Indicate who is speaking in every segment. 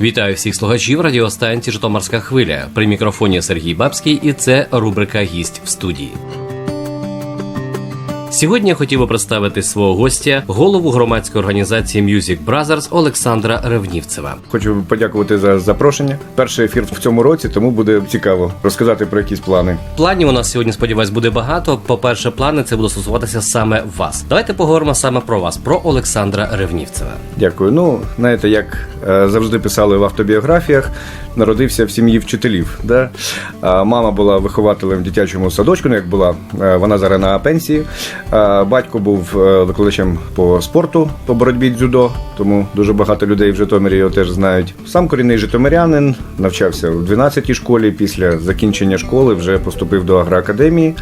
Speaker 1: Вітаю всіх слухачів радіостанції Житомирська хвиля. При мікрофоні Сергій Бабський, і це рубрика Гість в студії. Сьогодні я хотів би представити свого гостя, голову громадської організації Music Brothers Олександра Ревнівцева.
Speaker 2: Хочу подякувати за запрошення. Перший ефір в цьому році, тому буде цікаво розказати про якісь плани.
Speaker 1: Планів у нас сьогодні, сподіваюсь, буде багато. По-перше, плани це буде стосуватися саме вас. Давайте поговоримо саме про вас, про Олександра Ревнівцева.
Speaker 2: Дякую. Ну, знаєте, як е, завжди писали в автобіографіях, народився в сім'ї вчителів. Да? Мама була вихователем в дитячому садочку, ну як була, вона зараз на пенсії. Батько був е, викладачем по спорту, по боротьбі дзюдо, тому дуже багато людей в Житомирі його теж знають. Сам корінний житомирянин, навчався в 12-й школі. Після закінчення школи вже поступив до агроакадемії,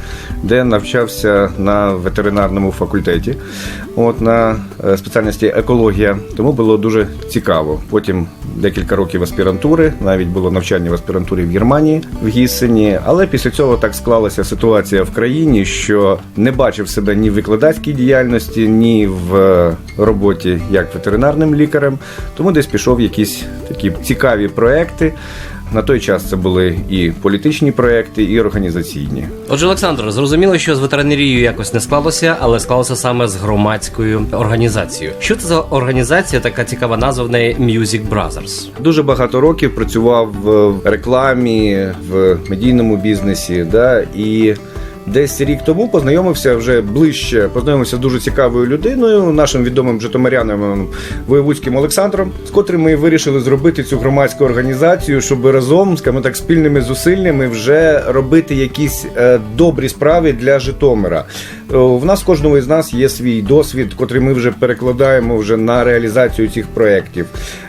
Speaker 2: де навчався на ветеринарному факультеті. От на е, спеціальності екологія, тому було дуже цікаво. Потім декілька років аспірантури, навіть було навчання в аспірантурі в Германії в Гіссені. Але після цього так склалася ситуація в країні, що не бачив себе ні в викладацькій діяльності, ні в е, роботі як ветеринарним лікарем. Тому десь пішов якісь такі цікаві проекти. На той час це були і політичні проекти, і організаційні.
Speaker 1: Отже, Олександр, зрозуміло, що з ветеринарією якось не склалося, але склалося саме з громадською організацією. Що це за організація? Така цікава назва в неї Music Brothers.
Speaker 2: Дуже багато років працював в рекламі, в медійному бізнесі. Да, і десь рік тому познайомився вже ближче, познайомився з дуже цікавою людиною, нашим відомим житомирянам Воєвудським Олександром, з котрим ми вирішили зробити цю громадську організацію, щоб разом, скажімо так, спільними зусиллями вже робити якісь е, добрі справи для Житомира. Е, В нас кожного із нас є свій досвід, котрий ми вже перекладаємо вже на реалізацію цих проєктів.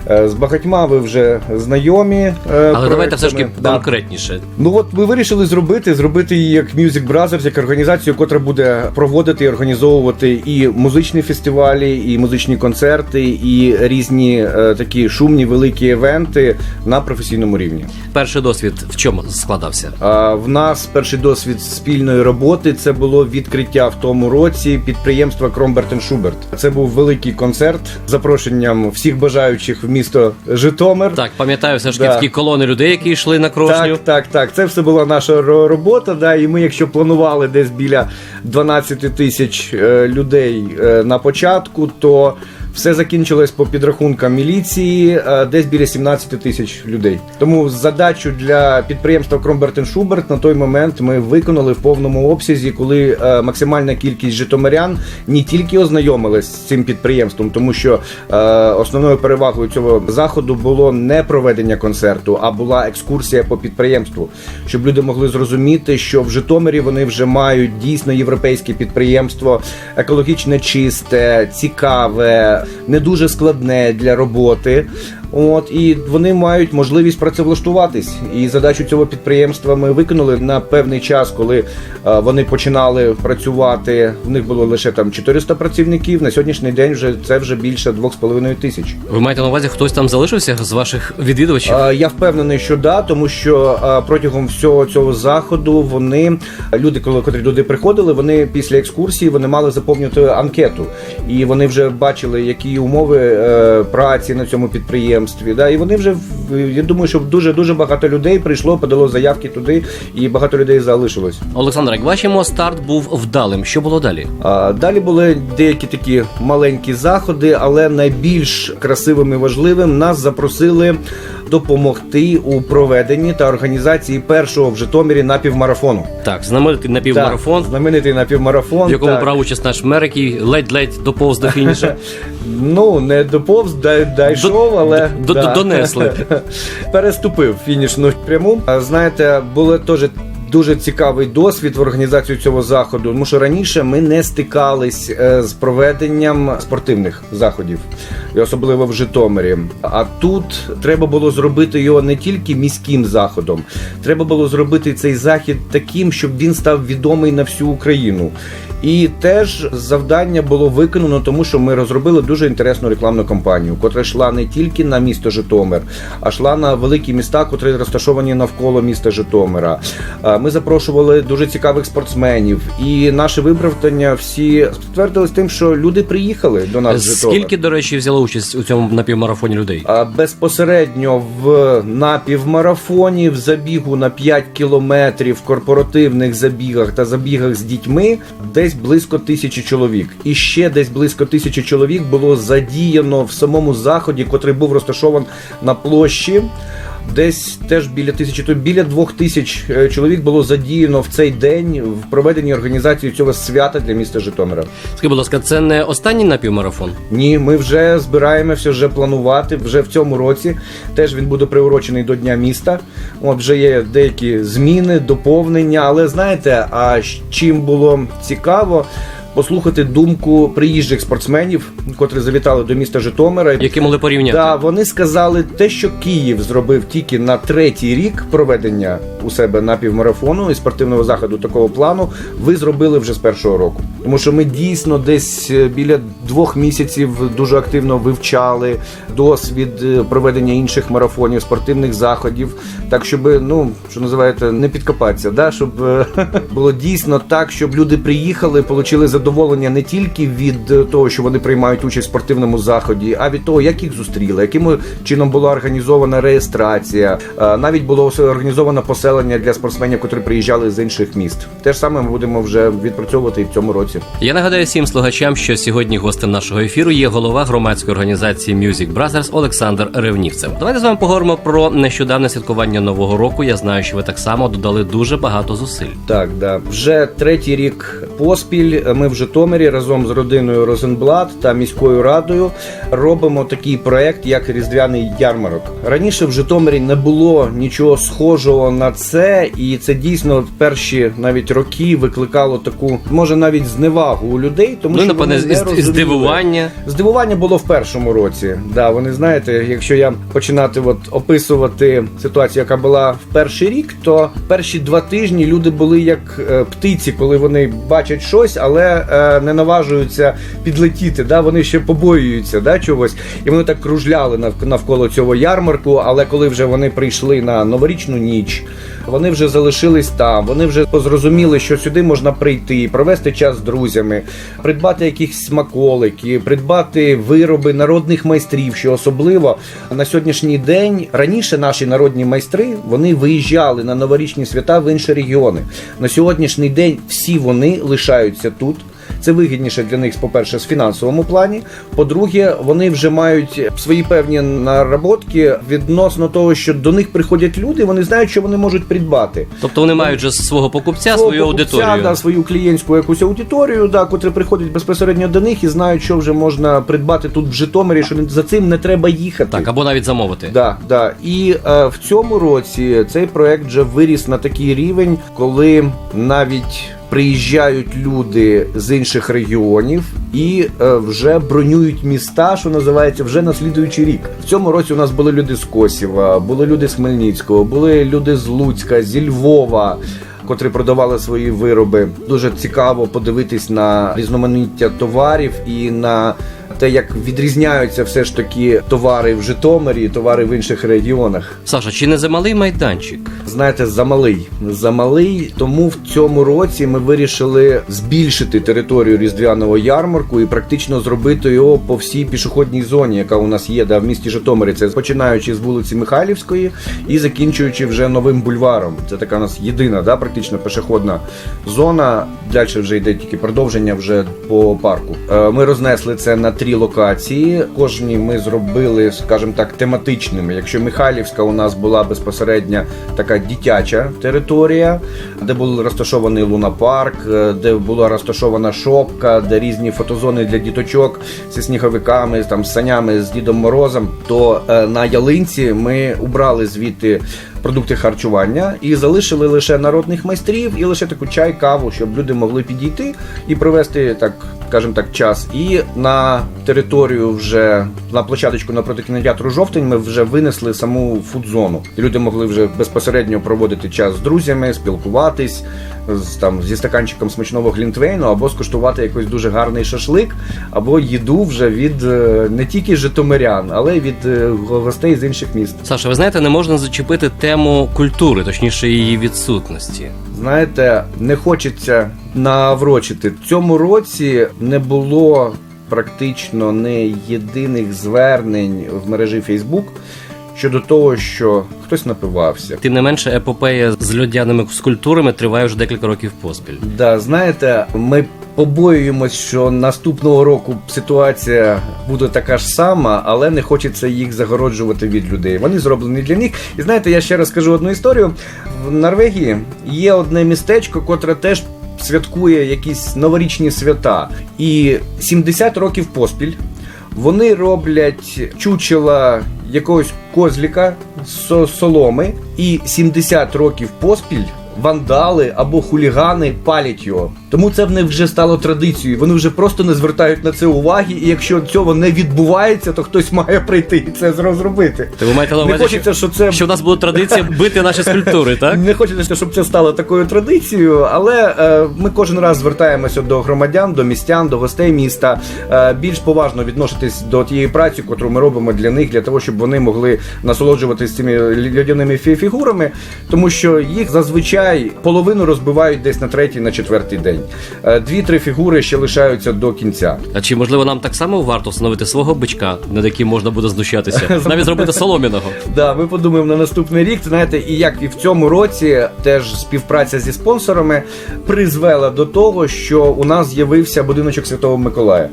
Speaker 2: Е, З багатьма ви вже знайомі.
Speaker 1: Але давайте все ж таки
Speaker 2: проектами.
Speaker 1: Конкретніше.
Speaker 2: Ну от ми вирішили зробити, зробити її як Music Brothers, як організацію, котра буде проводити і організовувати і музичні фестивалі, і музичні концерти, і різні е, такі шумні великі івенти на професійному рівні.
Speaker 1: Перший досвід в чому складався?
Speaker 2: А в нас перший досвід спільної роботи це було відкриття в тому році підприємства Кромберт Шуберт. Це був великий концерт з запрошенням всіх бажаючих в місто Житомир.
Speaker 1: Так, пам'ятаю все ж таки
Speaker 2: Да.
Speaker 1: такі колони людей, які йшли на крошню.
Speaker 2: Так, так, так. Це все була наша робота. Да, і ми, якщо планували десь біля 12 тисяч е, людей е, на початку, то все закінчилось по підрахункам міліції е, десь біля 17 тисяч людей. Тому задачу для підприємства Кромберт Шуберт на той момент ми виконали в повному обсязі, коли е, максимальна кількість житомирян не тільки ознайомилась з цим підприємством, тому що е, основною перевагою цього заходу було не проведення концерту, а була екскурсія по підприємству, щоб люди могли зрозуміти, що в Житомирі вони вже мають дійсно європейське підприємство, екологічно чисте, цікаве, не дуже складне для роботи. От і вони мають можливість працевлаштуватись. І задачу цього підприємства ми виконали на певний час, коли е, вони починали працювати. В них було лише там 400 працівників. На сьогоднішній день вже це вже більше 2,5 тисяч.
Speaker 1: Ви маєте на увазі, хтось там залишився з ваших відвідувачів?
Speaker 2: Е, Я впевнений, що да, тому що е, протягом всього цього заходу вони люди, коли котрі туди приходили, вони після екскурсії вони мали заповнювати анкету, і вони вже бачили, які умови е, праці на цьому підприємстві. Да, і вони вже я думаю, що дуже дуже багато людей прийшло, подало заявки туди, і багато людей залишилось.
Speaker 1: Олександр, як бачимо, старт був вдалим. Що було далі?
Speaker 2: А, Далі були деякі такі маленькі заходи, але найбільш красивим і важливим нас запросили допомогти у проведенні та організації першого в Житомирі напівмарафону.
Speaker 1: Так, знаменитий напівмарафон,
Speaker 2: Так, знаменитий напівмарафон.
Speaker 1: в якому
Speaker 2: так.
Speaker 1: брав участь наш мер, який ледь-ледь доповз до фініша.
Speaker 2: Ну, не доповз, дай- дійшов, але
Speaker 1: до- до- донесли.
Speaker 2: Переступив фінішну пряму. А, Знаєте, було теж. Дуже цікавий досвід в організацію цього заходу, тому що раніше ми не стикались е, з проведенням спортивних заходів, і особливо в Житомирі. А тут треба було зробити його не тільки міським заходом, треба було зробити цей захід таким, щоб він став відомий на всю Україну. І теж завдання було виконано, тому що ми розробили дуже інтересну рекламну кампанію, котра йшла не тільки на місто Житомир, а йшла на великі міста, котрі розташовані навколо міста Житомира. Ми запрошували дуже цікавих спортсменів, і наше виправдання всі підтвердились тим, що люди приїхали до нас. в Житомир.
Speaker 1: Скільки, до речі, взяло участь у цьому напівмарафоні людей?
Speaker 2: Безпосередньо в напівмарафоні, в забігу на 5 кілометрів, в корпоративних забігах та забігах з дітьми десь близько тисячі чоловік. І ще десь близько тисячі чоловік було задіяно в самому заході, котрий був розташований на площі. Десь теж біля тисячі, то біля двох тисяч е, чоловік було задіяно в цей день в проведенні організації цього свята для міста Житомира.
Speaker 1: Скажіть, будь ласка, це не останній напівмарафон?
Speaker 2: Ні, ми вже збираємося вже планувати вже в цьому році. Теж він буде приурочений до Дня міста. От вже є деякі зміни, доповнення. Але знаєте, а чим було цікаво? Послухати думку приїжджих спортсменів, котрі завітали до міста Житомира.
Speaker 1: Які могли порівняти?
Speaker 2: Да, вони сказали те, що Київ зробив тільки на третій рік проведення у себе напівмарафону і спортивного заходу такого плану. Ви зробили вже з першого року. Тому що ми дійсно десь е, біля двох місяців дуже активно вивчали досвід е, проведення інших марафонів, спортивних заходів, так щоб ну що називаєте, не підкопатися, да, щоб е, було дійсно так, щоб люди приїхали, отримали задоволення не тільки від е, того, що вони приймають участь в спортивному заході, а від того, як їх зустріли, яким чином була організована реєстрація. Е, Навіть було організовано поселення для спортсменів, які приїжджали з інших міст. Те ж саме ми будемо вже відпрацьовувати і в цьому році.
Speaker 1: Я нагадаю всім слухачам, що сьогодні гостем нашого ефіру є голова громадської організації Music Brothers Олександр Ревнівцев. Давайте з вами поговоримо про нещодавне святкування нового року. Я знаю, що ви так само додали дуже багато зусиль.
Speaker 2: Так, да. Вже третій рік поспіль ми в Житомирі разом з родиною Розенблат та міською радою робимо такий проект, як Різдвяний ярмарок. Раніше в Житомирі не було нічого схожого на це, і це дійсно перші навіть роки викликало таку, може навіть зневагу у людей, тому
Speaker 1: ну,
Speaker 2: що
Speaker 1: напевне,
Speaker 2: вони не розуміли.
Speaker 1: здивування.
Speaker 2: Здивування було в першому році. Да, вони знаєте, якщо я починати от описувати ситуацію, яка була в перший рік, то перші два тижні люди були як е, птиці, коли вони бачать щось, але е, не наважуються підлетіти. Да? Вони ще побоюються да, чогось, і вони так кружляли нав- навколо цього ярмарку. Але коли вже вони прийшли на новорічну ніч, вони вже залишились там. Вони вже зрозуміли, що сюди можна прийти, провести час з друзями, придбати якісь смаколики, придбати вироби народних майстрів, що особливо на сьогоднішній день раніше наші народні майстри вони виїжджали на новорічні свята в інші регіони. На сьогоднішній день всі вони лишаються тут. Це вигідніше для них, по-перше, з фінансовому плані. По-друге, вони вже мають свої певні наработки відносно того, що до них приходять люди, вони знають, що вони можуть придбати.
Speaker 1: Тобто вони мають вже свого покупця,
Speaker 2: Свого
Speaker 1: свою
Speaker 2: покупця,
Speaker 1: аудиторію.
Speaker 2: Да, свою клієнтську якусь аудиторію, да, котрі приходять безпосередньо до них і знають, що вже можна придбати тут в Житомирі, що за цим не треба їхати.
Speaker 1: Так, або навіть замовити.
Speaker 2: Да, да. І е, в цьому році цей проект вже виріс на такий рівень, коли навіть приїжджають люди з інших регіонів і е, вже бронюють міста, що називається, вже на слідуючий рік. В цьому році у нас були люди з Косіва, були люди з Хмельницького, були люди з Луцька, зі Львова. Котрі продавали свої вироби, дуже цікаво подивитись на різноманіття товарів і на те, як відрізняються все ж таки товари в Житомирі, і товари в інших регіонах.
Speaker 1: Саша, чи не замалий майданчик?
Speaker 2: Знаєте, замалий. Замалий. Тому в цьому році ми вирішили збільшити територію різдвяного ярмарку і практично зробити його по всій пішохідній зоні, яка у нас є да, в місті Житомирі. Це починаючи з вулиці Михайлівської і закінчуючи вже новим бульваром. Це така у нас єдина, да, практично пішохідна зона. Далі вже йде тільки продовження вже по парку. Е, Ми рознесли це на три локації. Кожні ми зробили, скажімо так, тематичними. Якщо Михайлівська у нас була безпосередньо така дитяча територія, де був розташований лунапарк, е, де була розташована шопка, де різні фотозони для діточок зі сніговиками, там з санями з Дідом Морозом, то е, на ялинці ми убрали звідти продукти харчування і залишили лише народних майстрів і лише таку чай, каву, щоб люди могли підійти і провести так. Скажімо так, час. І на територію вже на площадочку напроти кінотеатру жовтень ми вже винесли саму фудзону. І люди могли вже безпосередньо проводити час з друзями, спілкуватись з там зі стаканчиком смачного глінтвейну, або скуштувати якийсь дуже гарний шашлик, або їду вже від е, не тільки житомирян, але й від е, гостей з інших міст.
Speaker 1: Саша, ви знаєте, не можна зачепити тему культури, точніше її відсутності.
Speaker 2: Знаєте, не хочеться наврочити. В цьому році не було практично не єдиних звернень в мережі Facebook щодо того, що хтось напивався.
Speaker 1: Тим не менше, епопея з льодяними скульптурами триває вже декілька років поспіль.
Speaker 2: Да, знаєте, ми побоюємось, що наступного року ситуація буде така ж сама, але не хочеться їх загороджувати від людей. Вони зроблені для них. І знаєте, я ще раз скажу одну історію. В Норвегії є одне містечко, котре теж. Святкує якісь новорічні свята, і 70 років поспіль вони роблять чучела якогось козліка з соломи, і 70 років поспіль вандали або хулігани палять його. Тому це в них вже стало традицією. Вони вже просто не звертають на це уваги, і якщо цього не відбувається, то хтось має прийти і це зро- зробити.
Speaker 1: То ви маєте на
Speaker 2: Не хочеться,
Speaker 1: що,
Speaker 2: що це
Speaker 1: що в нас буде традиція бити наші скульптури, так?
Speaker 2: не хочеться, щоб це стало такою традицією, але е, ми кожен раз звертаємося до громадян, до містян, до гостей міста. Е, більш поважно відноситись до тієї праці, яку ми робимо для них, для того, щоб вони могли насолоджуватися цими льодяними фі- фігурами, тому що їх зазвичай половину розбивають десь на третій, на четвертий день. Е, Дві-три фігури ще лишаються до кінця.
Speaker 1: А чи можливо нам так само варто встановити свого бичка, над яким можна буде знущатися, навіть зробити соломіного?
Speaker 2: Да, ми подумаємо на наступний рік. Знаєте, і як і в цьому році теж співпраця зі спонсорами призвела до того, що у нас з'явився будиночок Святого Миколая.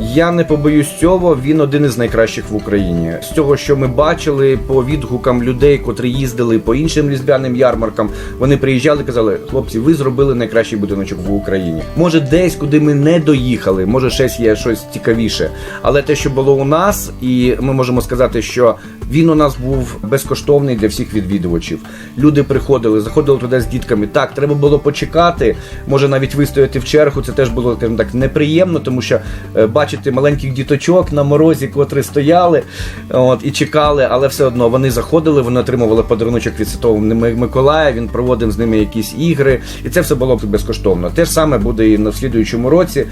Speaker 2: Я не побоюсь цього. Він один із найкращих в Україні. З цього, що ми бачили по відгукам людей, котрі їздили по іншим різдвяним ярмаркам, вони приїжджали, казали: хлопці, ви зробили найкращий будиночок в Україні. Може, десь куди ми не доїхали, може, щось є щось цікавіше. Але те, що було у нас, і ми можемо сказати, що він у нас був безкоштовний для всіх відвідувачів. Люди приходили, заходили туди з дітками. Так, треба було почекати, може навіть вистояти в чергу. Це теж було так неприємно, тому що е, бачити маленьких діточок на морозі, котрі стояли от, і чекали, але все одно вони заходили, вони отримували подаруночок від Святого Миколая. Він проводив з ними якісь ігри, і це все було безкоштовно. Те ж саме буде і на слідуючому році.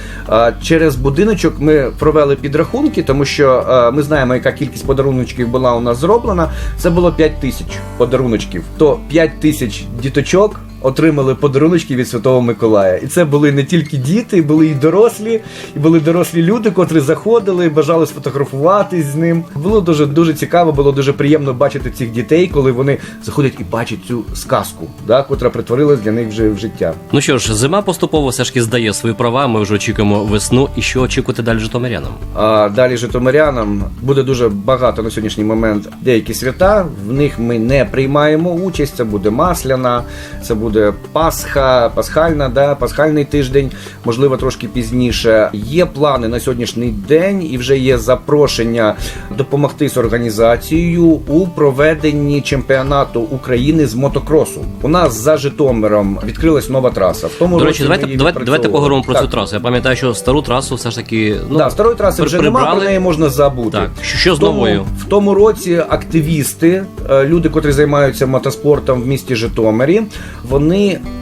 Speaker 2: Через будиночок ми провели підрахунки, тому що ми знаємо, яка кількість подаруночків була у нас зроблена. Це було 5 тисяч подаруночків. То 5 тисяч діточок. Отримали подаруночки від Святого Миколая, і це були не тільки діти, були і дорослі, і були дорослі люди, котрі заходили, бажали сфотографуватись з ним. Було дуже дуже цікаво, було дуже приємно бачити цих дітей, коли вони заходять і бачать цю сказку, да, котра притворилась для них вже в життя.
Speaker 1: Ну що ж, зима поступово все ж таки здає свої права. Ми вже очікуємо весну. І що очікувати далі житомирянам?
Speaker 2: А далі житомирянам буде дуже багато на сьогоднішній момент деякі свята. В них ми не приймаємо участь. Це буде масляна, це буде Пасха, пасхальна, да, пасхальний тиждень, можливо, трошки пізніше. Є плани на сьогоднішній день і вже є запрошення допомогти з організацією у проведенні чемпіонату України з мотокросу. У нас за Житомиром відкрилась нова траса. В тому
Speaker 1: До речі, давайте давайте, давайте поговоримо про цю трасу. Я пам'ятаю, що стару трасу все ж таки ну
Speaker 2: да, старої траси
Speaker 1: при-
Speaker 2: вже немає, про неї можна забути.
Speaker 1: Так, що- що з
Speaker 2: тому-
Speaker 1: новою?
Speaker 2: В тому році активісти, е, люди, котрі займаються мотоспортом в місті Житомирі, вони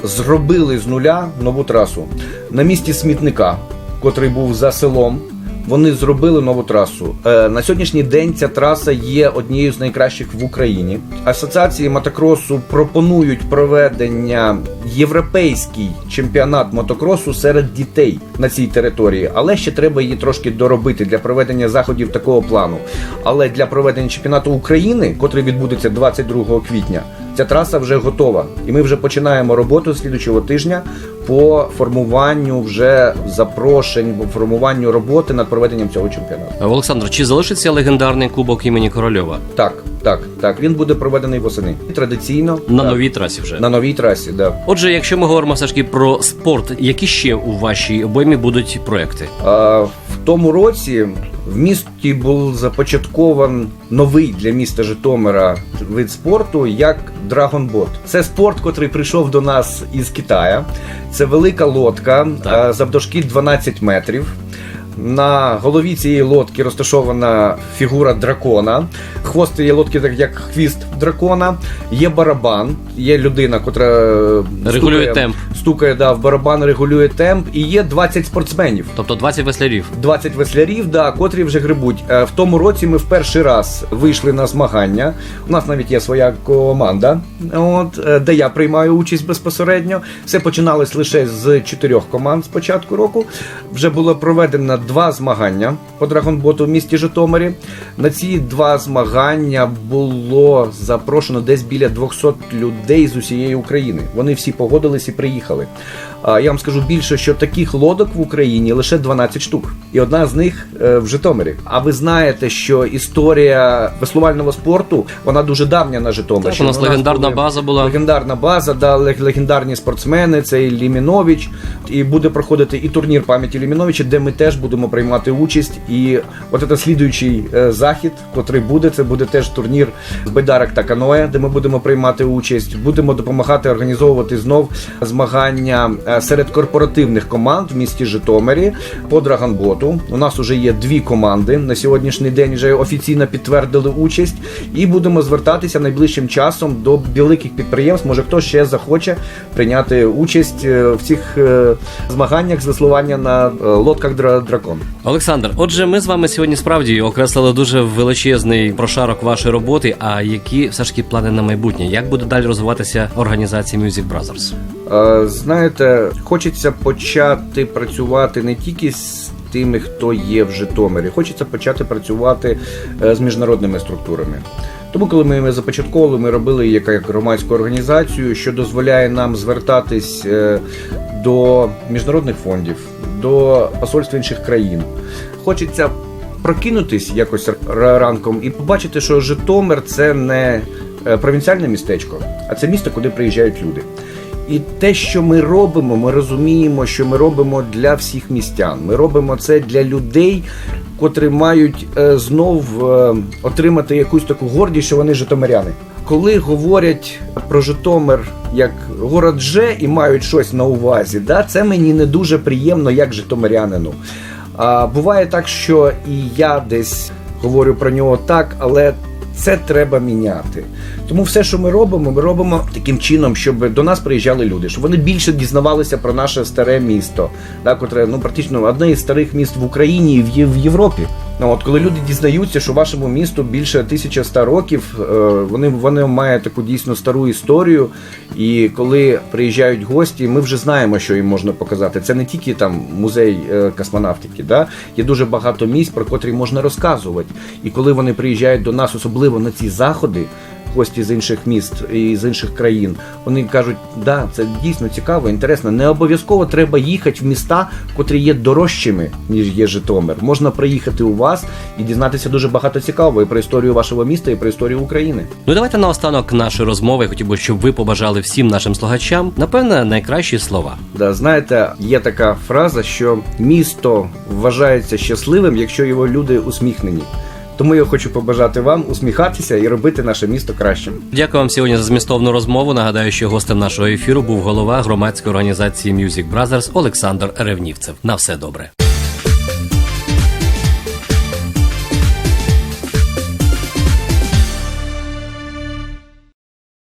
Speaker 2: зробили з нуля нову трасу на місці смітника, котрий був за селом. Вони зробили нову трасу. Е, на сьогоднішній день ця траса є однією з найкращих в Україні. Асоціації мотокросу пропонують проведення європейський чемпіонат мотокросу серед дітей на цій території, але ще треба її трошки доробити для проведення заходів такого плану. Але для проведення чемпіонату України, котрий відбудеться 22 квітня, ця траса вже готова, і ми вже починаємо роботу слідучого тижня по формуванню вже запрошень, по формуванню роботи над проведенням цього чемпіонату.
Speaker 1: Олександр, чи залишиться легендарний кубок імені Корольова
Speaker 2: Так, так, так. Він буде проведений восени. Традиційно
Speaker 1: на
Speaker 2: так,
Speaker 1: новій трасі вже?
Speaker 2: на новій трасі. Да.
Speaker 1: Отже, якщо ми говоримо таки про спорт, які ще у вашій обоймі будуть проекти?
Speaker 2: А, тому році в місті був започаткований новий для міста Житомира вид спорту як драгонбот. Це спорт, котрий прийшов до нас із Китаю. Це велика лодка е, завдовжки 12 метрів. На голові цієї лодки розташована фігура дракона. Хвост цієї лодки, так як хвіст дракона. Є барабан, є людина, котра е,
Speaker 1: Регулює темп.
Speaker 2: Стукає да, в барабан, регулює темп, і є 20 спортсменів.
Speaker 1: Тобто 20 веслярів.
Speaker 2: 20 веслярів, да, котрі вже грибуть. Е, В тому році ми в перший раз вийшли на змагання. У нас навіть є своя команда, от, е, де я приймаю участь безпосередньо. Все починалось лише з чотирьох команд з початку року. Вже було проведено два змагання по драгонботу в місті Житомирі. На ці два змагання було запрошено десь біля 200 людей з усієї України. Вони всі погодились і приїхали. А я вам скажу більше, що таких лодок в Україні лише 12 штук, і одна з них е, в Житомирі. А ви знаєте, що історія веслувального спорту вона дуже давня на Житомирі.
Speaker 1: У нас легендарна база була.
Speaker 2: Легендарна база, да, легендарні спортсмени, це і Лімінович. І буде проходити і турнір пам'яті Ліміновича, де ми теж будемо приймати участь. І от це слідуючий е, захід, котрий буде, це буде теж турнір з байдарок та каноє, де ми будемо приймати участь. Будемо допомагати організовувати знов змагання е, серед корпоративних команд в місті Житомирі по драгонботу. У нас вже є дві команди на сьогоднішній день. Вже офіційно підтвердили участь, і будемо звертатися найближчим часом до великих підприємств. Може, хто ще захоче прийняти участь е, в цих е, змаганнях з веслування на е, лодках дра- дракон.
Speaker 1: Олександр, отже, ми з вами сьогодні справді окреслили дуже величезний прошарок вашої роботи. А які все ж таки плани на майбутнє? Як буде далі розвиватися організація Music Brothers?
Speaker 2: Е, Знаєте, хочеться почати працювати не тільки з тими, хто є в Житомирі, хочеться почати працювати е, з міжнародними структурами. Тому, коли ми її започатковували, ми робили як громадську організацію, що дозволяє нам звертатись е, до міжнародних фондів, до посольств інших країн. Хочеться прокинутись якось ранком і побачити, що Житомир це не провінціальне містечко, а це місто, куди приїжджають люди. І те, що ми робимо, ми розуміємо, що ми робимо для всіх містян. Ми робимо це для людей, котрі мають е, знов е, отримати якусь таку гордість, що вони житомиряни. Коли говорять про Житомир як город Же і мають щось на увазі, да, це мені не дуже приємно як житомирянину. А буває так, що і я десь говорю про нього так, але це треба міняти. Тому все, що ми робимо, ми робимо таким чином, щоб до нас приїжджали люди, щоб вони більше дізнавалися про наше старе місто, да, котре ну практично одне із старих міст в Україні і в, Європі. Ну, от коли люди дізнаються, що вашому місту більше 1100 років, е, вони, вони мають таку дійсно стару історію. І коли приїжджають гості, ми вже знаємо, що їм можна показати. Це не тільки там музей е, космонавтики, да? є дуже багато місць, про котрі можна розказувати. І коли вони приїжджають до нас, особливо на ці заходи. Гості з інших міст і з інших країн, вони кажуть, да, це дійсно цікаво, інтересно. Не обов'язково треба їхати в міста, котрі є дорожчими, ніж є Житомир. Можна приїхати у вас і дізнатися дуже багато цікавого і про історію вашого міста, і про історію України.
Speaker 1: Ну давайте наостанок нашої розмови. Я хотів би, щоб ви побажали всім нашим слухачам, напевне, найкращі слова.
Speaker 2: Да, знаєте, є така фраза, що місто вважається щасливим, якщо його люди усміхнені. Тому я хочу побажати вам усміхатися і робити наше місто кращим.
Speaker 1: Дякую вам сьогодні за змістовну розмову. Нагадаю, що гостем нашого ефіру був голова громадської організації Music Brothers Олександр Ревнівцев. На все добре.